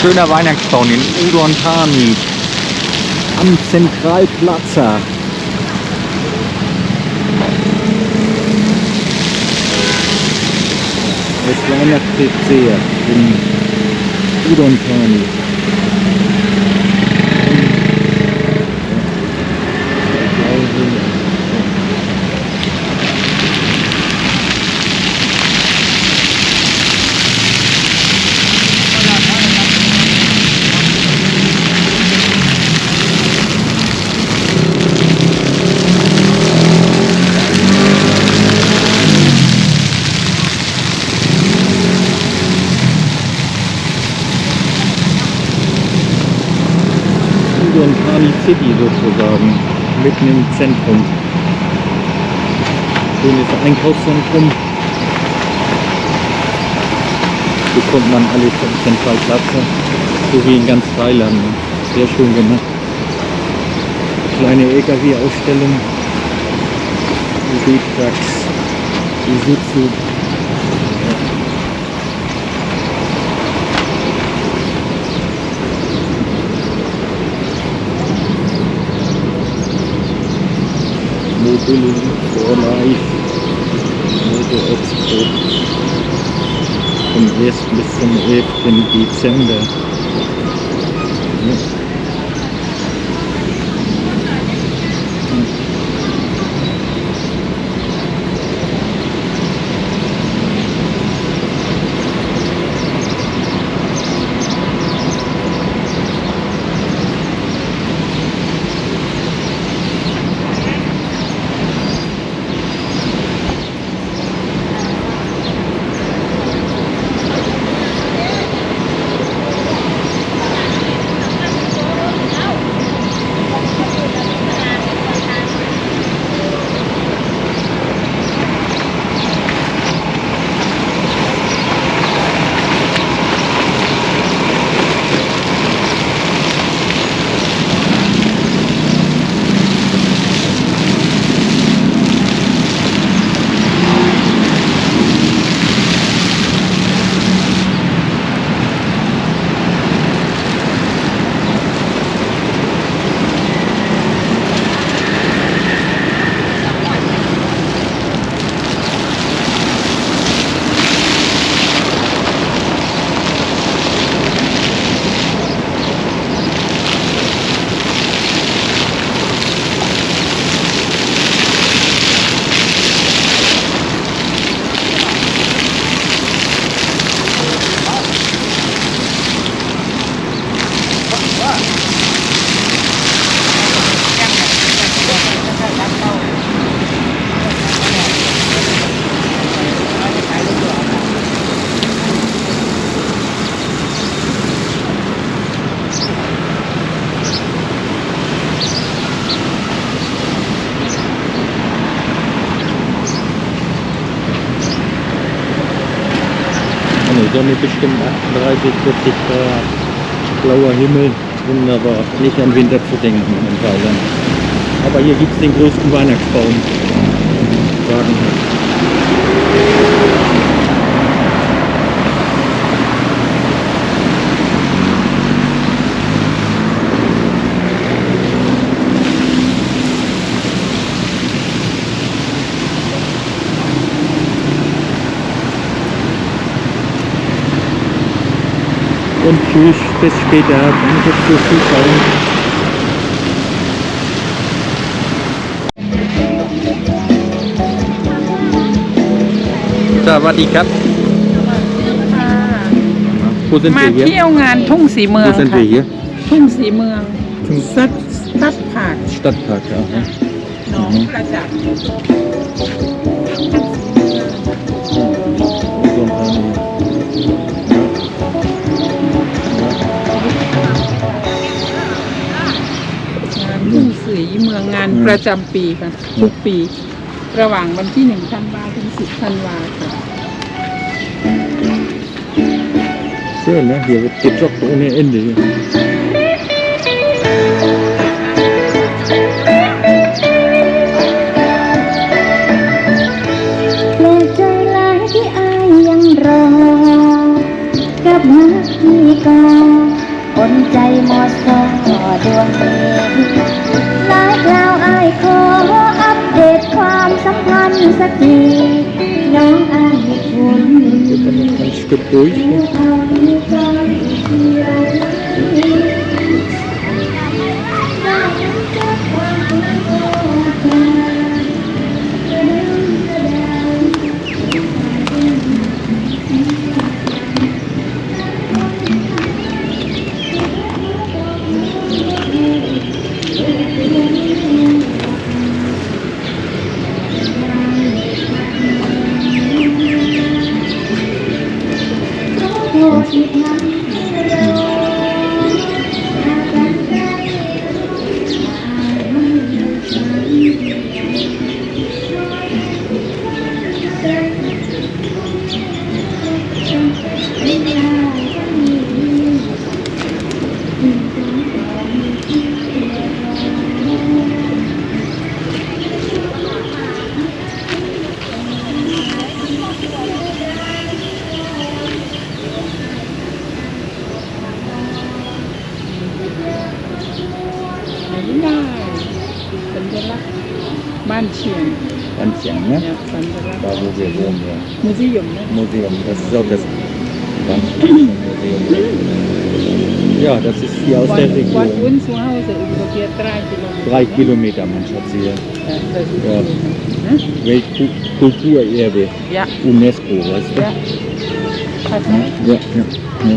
Schöner Weihnachtsbaum in Udon Thani am Zentralplaza. Es weihnachtet sehr in Udon Thani. Thani City sozusagen, mitten im Zentrum. Schönes Einkaufszentrum. Bekommt man alles vom Zentralplatz, so wie in ganz Thailand. Sehr schön gemacht. Kleine LKW-Ausstellung. UB-Trucks, Isuzu. Mobility for Life, Motor Expo vom 1. bis zum 11. Dezember. Sonne bestimmt 38, 40 Grad. Blauer Himmel, wunderbar. Nicht an Winter zu denken in Thailand. Aber hier gibt es den größten Weihnachtsbaum. Sagenhaft. Tschüss, bis später. Danke fürs Zuschauen. Sawadee Cup. Wo sind มา wir hier? เที่ยวงานทุ่งสีเมือง Wo sind ค่ะ wir hier? ทุ่งสีเมืองสัดสัดผัก Stadtpark, ja. ne? หนองประจักษ์ ประจำปีค่ะ ทุกปี ระหว่างวันที่หนึ่งธันวาถึงสิบธันวาค่ะ Schön, ne? Hier wird gejoggt ohne Ende. Hier. แปลกใจหลายที่อา สักทีน้องอายเหตุผล Geht dann noch ein Stück durch. เ Wanderern, ne? Ja, Da wo wir wohnen, ja. Museum, ne? Museum, das ist auch das Museum. Ja, das ist hier aus von, der Region. Von uns zu Hause ungefähr drei Kilometer. Drei ne? Kilometer, ne? man schätzt hier. Ja, das ist ja. Ne? Weltkulturerbe. Ja. UNESCO, weißt du? Ja. Ja, ja, ja. ja.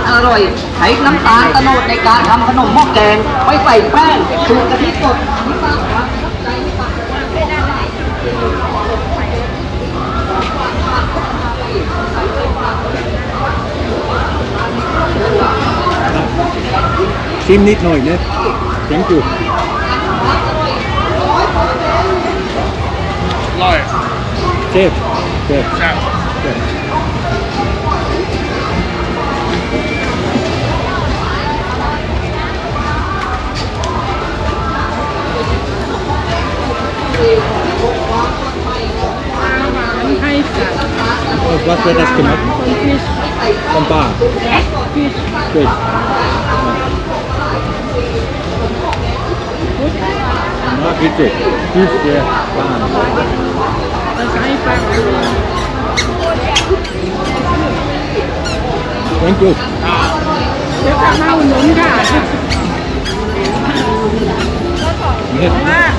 มันอร่อยใช้น้ำตาลตะโนดในการทำขนมหม้อแกงไม่ใส่แป้งสูตรกะทิสดที่สร้างความประทับใจให้กับชิมนิดหน่อยเนี่ย thank you ร่อยเชฟเชฟใช่เชฟ Oh, what the rest came? Fish. Compa. Fish. Fish. Ah, gitu. Fish ya. Thank you. Nếu cả mau nướng cả. Ngon quá.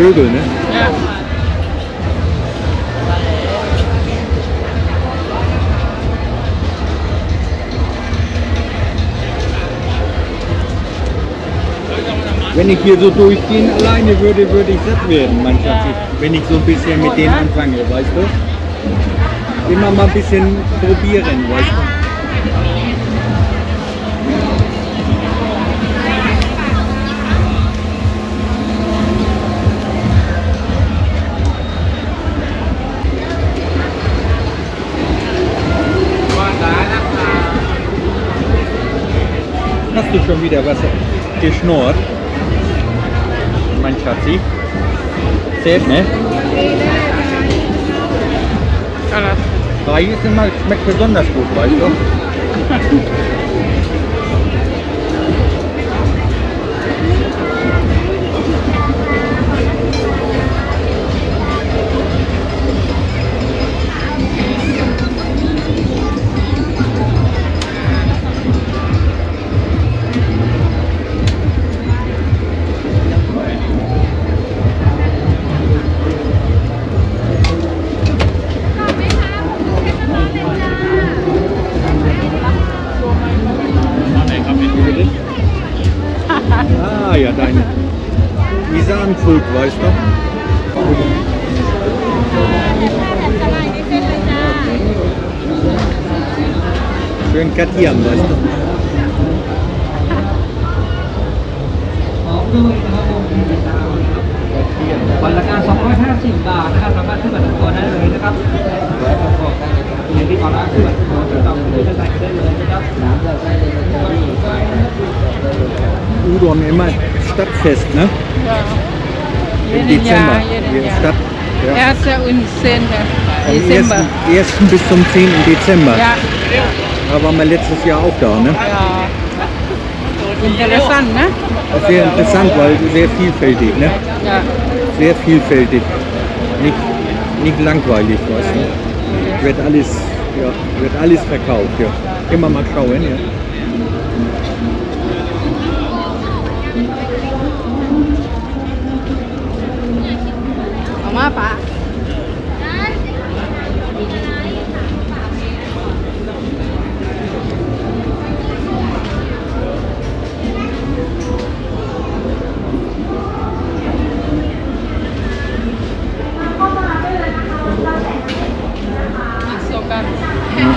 Vögel, ne? Ja. Wenn ich hier so durchgehen alleine würde, würde ich satt werden, mein Schatz. Wenn ich so ein bisschen mit denen anfange, weißt du? Immer mal ein bisschen probieren, weißt du? du schon wieder was geschnurrt? Mein Schatzi. Zählt, ne? Alles. Reis ist immer, schmeckt besonders gut, weißt du? Schön kartieren, weißt du? วันละการ250 บาทนะครับสามารถขึ้นบัตรตัวได้เลยนะครับอย่างที่ขอรับขึ้นบัตรตัวจะต้องขึ้นใส่ได้เลยนะครับน้ำจะใส่เลยนะครับ Udon immer Stadtfest, ne? Im เย็นยา Dezember. เย็น Hier ยา Stadt. แอ Ja. ร์เซอุนเซนค่ะ Vom เดซ ember 1. 1. bis zum 10. Dezember. ยา Da waren wir letztes Jahr auch da, ne? Ja. Interessant, ne? Sehr interessant, weil sehr vielfältig, ne? Ja. Sehr vielfältig. Nicht, nicht langweilig, weißt du? Mhm. Wird alles, ja, wird alles verkauft, ja. Immer mal schauen, ja. นเนาะ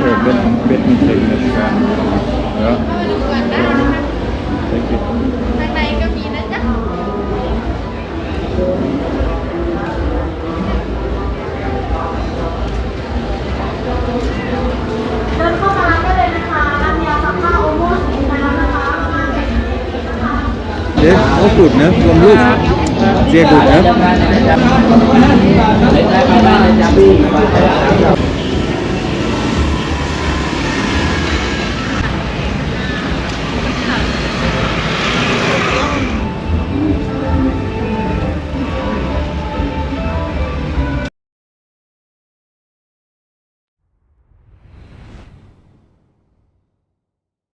ดูเป็นเป็นถึงนะจ๊ะเนาข้างในก็มีนะจ๊ะเดินเข้ามาก็เลยนะคะร้านยาซักผ้าโอโม่สีน้ำนะคะมาเป็นนะคเด็กเขาฝึกนะรวมลูก dê đủ nhé.